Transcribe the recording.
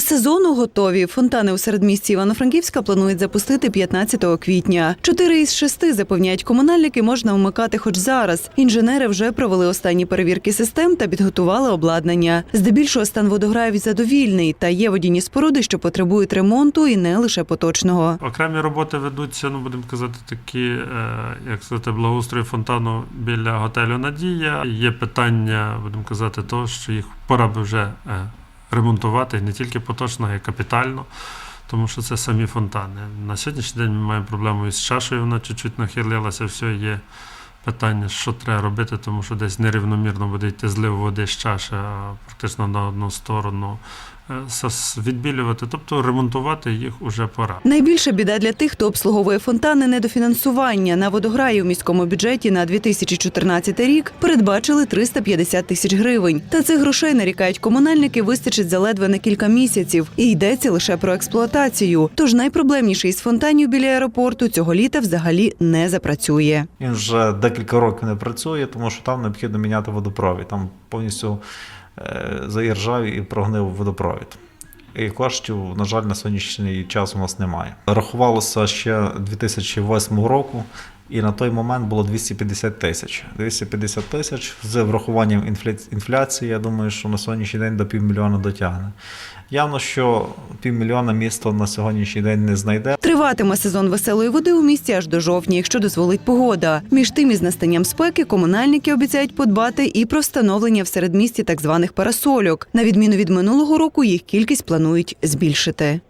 Сезону готові. Фонтани у середмісті Івано-Франківська планують запустити 15 квітня. Чотири із шести запевняють комунальники, можна вмикати хоч зараз. Інженери вже провели останні перевірки систем та підготували обладнання. Здебільшого стан водограїв задовільний, та є водійні споруди, що потребують ремонту і не лише поточного. Окремі роботи ведуться, ну будемо казати, такі, е, як сказати, благоустрою фонтану біля готелю Надія. Є питання, будемо казати, того, що їх пора би вже е, ремонтувати не тільки поточно, а й капітально. Тому що це самі фонтани. На сьогоднішній день ми маємо проблему із чашею, вона чуть-чуть нахилилася, все є питання, що треба робити, тому що десь нерівномірно буде йти злив води з чаші, а практично на одну сторону відбілювати, тобто ремонтувати їх уже пора. Найбільша біда для тих, хто обслуговує фонтани недофінансування. На водограї у міському бюджеті на 2014 рік передбачили 350 тисяч гривень. Та цих грошей нарікають комунальники вистачить за ледве на кілька місяців. І йдеться лише про експлуатацію. Тож найпроблемніший із фонтанів біля аеропорту цього літа взагалі не запрацює. Він вже декілька років не працює, тому що там необхідно міняти водопровід. Там повністю е, заіржав і прогнив водопровід. І коштів, на жаль, на сьогоднішній час у нас немає. Рахувалося ще 2008 року, і на той момент було 250 тисяч. 250 тисяч з врахуванням інфля- інфляції, я думаю, що на сьогоднішній день до півмільйона дотягне. Явно, що півмільйона місто на сьогоднішній день не знайде. Триватиме сезон веселої води у місті аж до жовтня, якщо дозволить погода. Між тим, із настанням спеки комунальники обіцяють подбати і про встановлення в середмісті так званих парасольок. На відміну від минулого року, їх кількість планують збільшити.